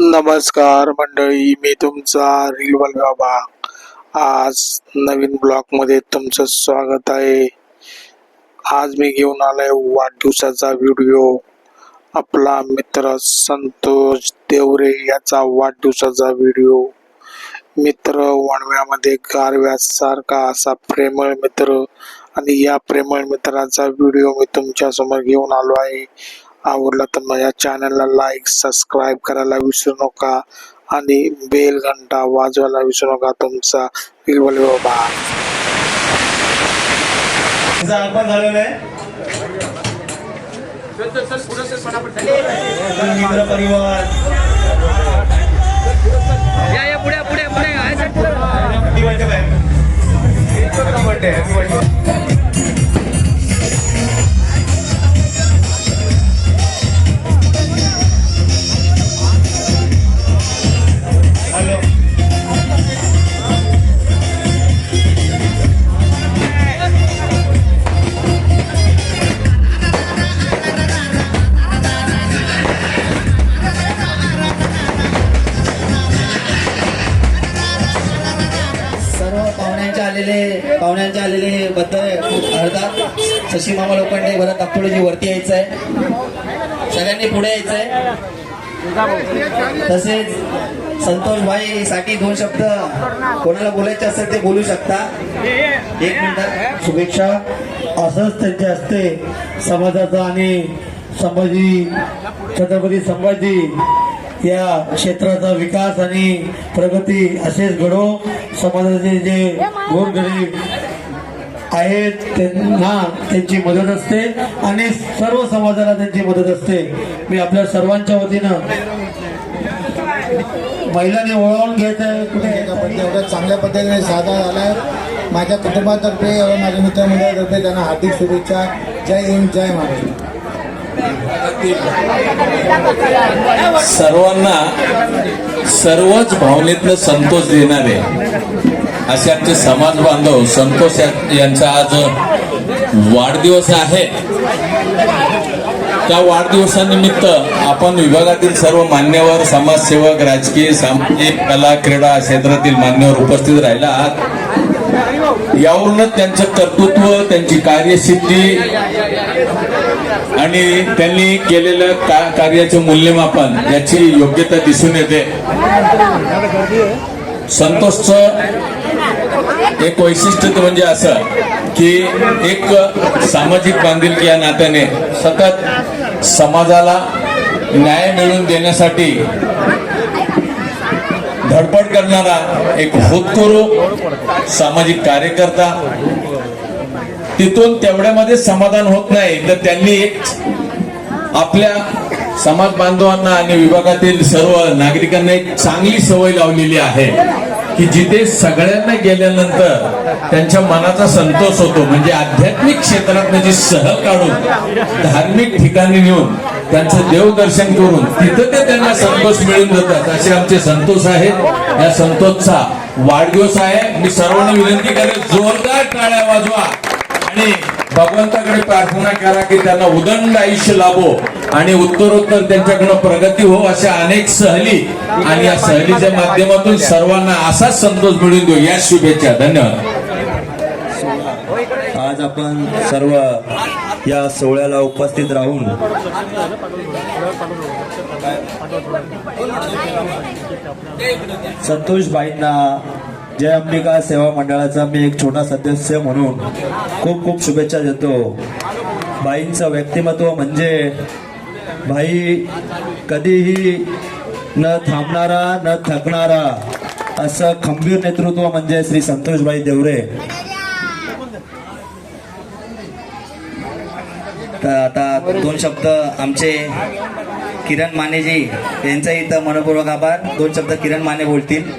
नमस्कार मंडळी मी तुमचा रिलवल बाबा आज नवीन ब्लॉगमध्ये तुमचं स्वागत आहे. आज मी घेऊन आलाय वाढदिवसाचा व्हिडिओ. आपला मित्र संतोष देवरे याचा वाढदिवसाचा व्हिडिओ. मित्र वणव्यामध्ये गारव्यासारखा असा प्रेमळ मित्र आणि या प्रेमळ मित्राचा व्हिडिओ मी तुमच्यासमोर घेऊन आलो आहे. आवडला तर माझ्या चॅनलला लाईक सबस्क्राईब करायला विसरू नका. आणि बेल घंटा वाजवायला विसरू नका तुमचा. विलवल बाबा मित्र परिवार. पुढे पुढे पुढे. आलेले पाहुण्यांचे आलेले बद्दल हरतात शशी मामा लोकांनी बरं नागपुडीजी वरती यायचं आहे सगळ्यांनी पुढे यायचं आहे तसेच संतोष भाई साठी दोन शब्द कोणाला बोलायचे असेल ते बोलू शकता. एक मिनिट शुभेच्छा. असंच त्यांच्या हस्ते समाजाचा आणि संभाजी छत्रपती संभाजी या क्षेत्राचा विकास आणि प्रगती असेच घडो. समाजाचे जे गोरगरीब आहेत त्यांना त्यांची मदत असते आणि सर्व समाजाला त्यांची मदत असते. मी आपल्या सर्वांच्या वतीनं महिलांनी ओळवून घेत आहे. कुठे पण एवढ्या चांगल्या पद्धतीने साधा झाला माझ्या कुटुंबातर्फे माझ्या मित्रमंडळातर्फे त्यांना हार्दिक शुभेच्छा. जय हिंद जय महाराष्ट्र. सर्वांना सर्वच भावनेतनं संतोष देणारे असे आमचे समाज बांधव संतोष यांचा आज वाढदिवस आहे. त्या वाढदिवसानिमित्त आपण विभागातील सर्व मान्यवर समाजसेवक राजकीय सामाजिक कला क्रीडा क्षेत्रातील मान्यवर उपस्थित राहिला आहात. यावरूनच त्यांचं कर्तृत्व त्यांची कार्यसिद्धी आणि त्यांनी केलेलं का कार्याचे मूल्यमापन याची योग्यता दिसून येते. संतोषचं एक वैशिष्ट्य म्हणजे असं की एक सामाजिक बांधिलकी या नात्याने सतत समाजाला न्याय मिळवून देण्यासाठी धडपड करणारा एक होतकरू सामाजिक कार्यकर्ता. तिथून तेवढ्यामध्ये समाधान होत नाही. तर त्यांनी एक आपल्या समाज बांधवांना आणि विभागातील सर्व नागरिकांना एक चांगली सवय लावलेली आहे की जिथे सगळ्यांना गेल्यानंतर त्यांच्या मनाचा संतोष होतो. म्हणजे आध्यात्मिक क्षेत्रात जी सहल काढून धार्मिक ठिकाणी नेऊन त्यांचं देवदर्शन करून तिथं ते त्यांना संतोष मिळून जातात असे आमचे संतोष आहेत. या संतोषचा वाढदिवस आहे. मी सर्वांना विनंती करेल जोरदार टाळ्या वाजवा. आणि भगवंताकडे प्रार्थना करा की त्यांना उदंड आयुष्य लाभो आणि उत्तरोत्तर त्यांच्याकडनं प्रगती हो अशा अनेक सहली. आणि या सहलीच्या माध्यमातून सर्वांना असाच संतोष मिळून देऊ. या शुभेच्छा. धन्यवाद. आज आपण सर्व या सोहळ्याला उपस्थित राहून संतोष भाईंना जय अंबिका सेवा मंडळाचा मी एक छोटा सदस्य म्हणून खूप खूप शुभेच्छा देतो. भाईंचं व्यक्तिमत्व म्हणजे भाई कधीही न थांबणारा न थकणारा असं खंबीर नेतृत्व म्हणजे श्री संतोषभाई देवरे. तर आता दोन शब्द आमचे किरण मानेजी यांचा इथं मनपूर्वक आभार. दोन शब्द किरण माने बोलतील.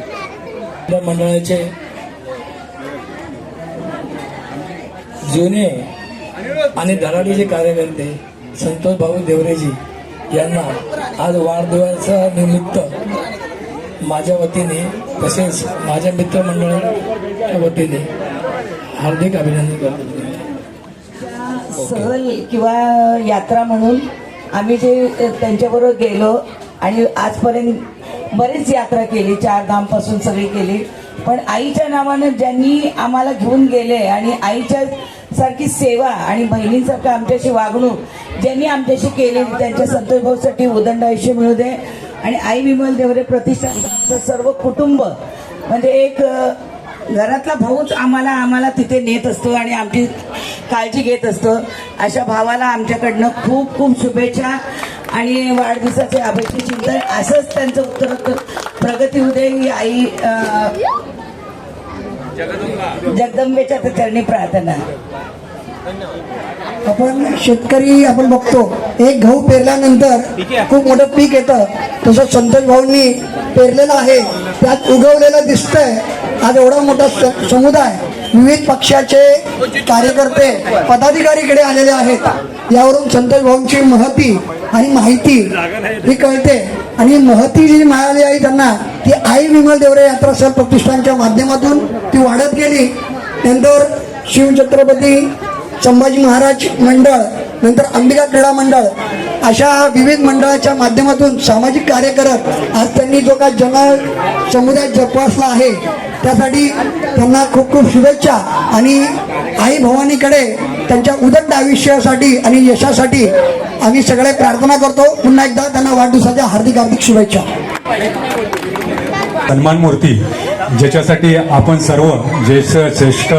मंडळाचे जुने आणि धराडीचे कार्यकर्ते संतोष भाऊ देवरेजी यांना आज वाढदिवसा निमित्त माझ्या वतीने तसेच माझ्या मित्रमंडळाच्या वतीने हार्दिक अभिनंदन करतो. सहल किंवा यात्रा म्हणून आम्ही जे त्यांच्याबरोबर गेलो आणि आजपर्यंत बरीच यात्रा केली चार धामपासून सगळी केली. पण आईच्या नावानं ज्यांनी आम्हाला घेऊन गेले आणि आईच्या सारखी सेवा आणि बहिणींसारखं आमच्याशी वागणूक ज्यांनी आमच्याशी केली त्यांच्या संतोष भाऊसाठी उदंड आयुष्य मिळू दे आणि आई विमल देवरे प्रतिष्ठान सर्व कुटुंब म्हणजे एक घरातला भाऊच आम्हाला आम्हाला तिथे नेत असतो आणि आमची काळजी घेत असतो. अशा भावाला आमच्याकडनं खूप खूप शुभेच्छा आणि वाढदिवसाचे अभेचे चिंतन. असंच त्यांचं उत्तर प्रगती दे ही आई जगदंबेच्या चरणी प्रार्थना. आपण शेतकरी आपण बघतो एक गहू पेरल्यानंतर खूप मोठं पीक येतं. तसं संतोष भाऊंनी पेरलेलं आहे. त्यात उगवलेलं दिसतंय. आज एवढा मोठा स- समुदाय विविध पक्षाचे कार्यकर्ते पदाधिकारीकडे आलेले आहेत. यावरून संतोष भाऊंची महती आणि माहिती ही कळते. आणि महती जी मिळाली आहे त्यांना ती आई विमल देवरे यात्रा सर प्रतिष्ठानच्या माध्यमातून ती वाढत गेली. नंतर शिवछत्रपती संभाजी महाराज मंडळ नंतर अंबिका क्रीडा मंडळ अशा विविध मंडळाच्या माध्यमातून सामाजिक कार्य करत आज त्यांनी जो का जन समुदाय जपासला आहे त्यासाठी त्यांना खूप खूप शुभेच्छा. आणि आई भवानीकडे त्यांच्या उदंड आयुष्यासाठी आणि यशासाठी आम्ही सगळे प्रार्थना करतो. पुन्हा एकदा त्यांना वाढदिवसाच्या हार्दिक हार्दिक शुभेच्छा. सन्मान मूर्ती ज्याच्यासाठी आपण सर्व ज्येष्ठ श्रेष्ठ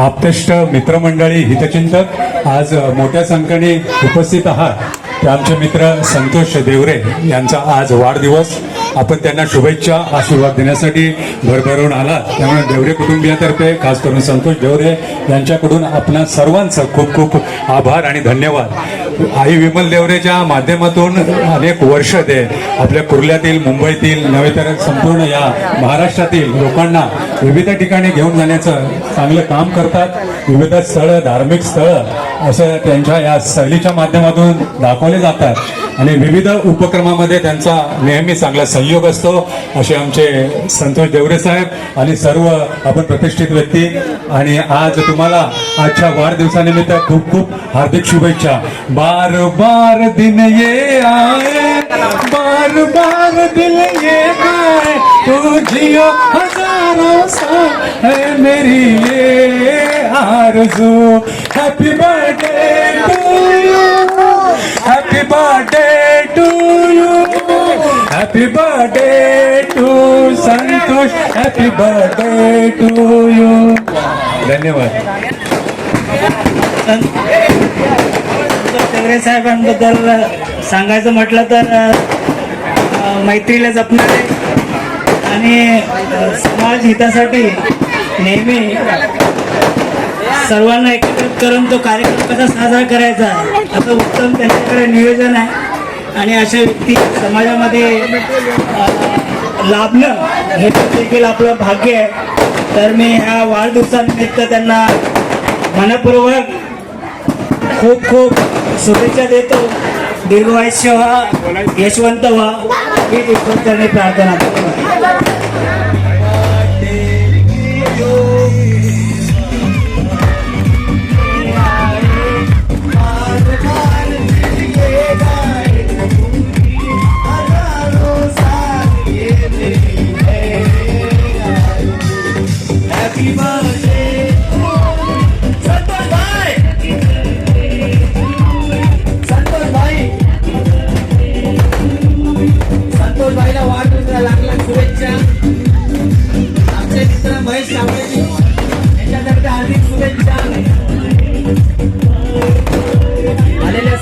आपतेष्ट मित्रमंडळी हितचिंतक आज मोठ्या संख्येने उपस्थित आहात. ते आमचे मित्र संतोष देवरे यांचा आज वाढदिवस. आपण त्यांना शुभेच्छा आशीर्वाद देण्यासाठी भरभरून आला त्यामुळे देवरे कुटुंबियातर्फे खास करून संतोष देवरे यांच्याकडून आपणा सर्वांचं खूप खूप आभार आणि धन्यवाद. आई विमल देवरेच्या माध्यमातून अनेक वर्ष ते आपल्या कुर्ल्यातील मुंबईतील नव्हे तर संपूर्ण या महाराष्ट्रातील लोकांना विविध ठिकाणी घेऊन जाण्याचं चांगलं काम करतात. विविध स्थळं धार्मिक स्थळं असं त्यांच्या या सहलीच्या माध्यमातून दाखवले जातात. आणि विविध उपक्रमामध्ये त्यांचा नेहमी चांगला सहयोग असतो. असे आमचे संतोष देवरे साहेब आणि सर्व आपण प्रतिष्ठित व्यक्ती. आणि आज तुम्हाला आजच्या वाढदिवसानिमित्त खूप खूप हार्दिक शुभेच्छा. बार बार दिन ये आए बार बार दिल ये आए तू जियो हजारों सा है मेरी ये आरज़ू. Happy birthday to you happy birthday to you happy birthday to Santosh happy birthday to you धन्यवाद. देवरे साहेबांबद्दल सांगायचं म्हटलं तर मैत्रीला जपणारे आणि समाज हितासाठी नेहमी सर्वांना एकत्रित करून तो कार्यक्रम कसा साजरा करायचा असं उत्तम त्यांच्याकडे नियोजन आहे. आणि अशा व्यक्ती समाजामध्ये लाभणं हे देखील आपलं भाग्य आहे. तर मी ह्या वाढदिवसानिमित्त त्यांना मनपूर्वक खूप खूप शुभेच्छा देतो. दीर्घायुष्य व्हा यशवंत व्हा. हीच प्रार्थना करतो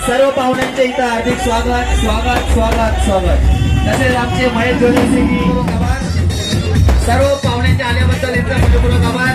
सर्व पाहुण्यांच्या इथं हार्दिक स्वागत स्वागत स्वागत स्वागत. तसेच आमचे महेश जोशी सर्व पाहुणे आल्याबद्दल यांचा मनपूर्वक आभार.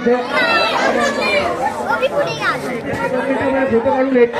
देखील काढायचा इथे फोटो काढून एक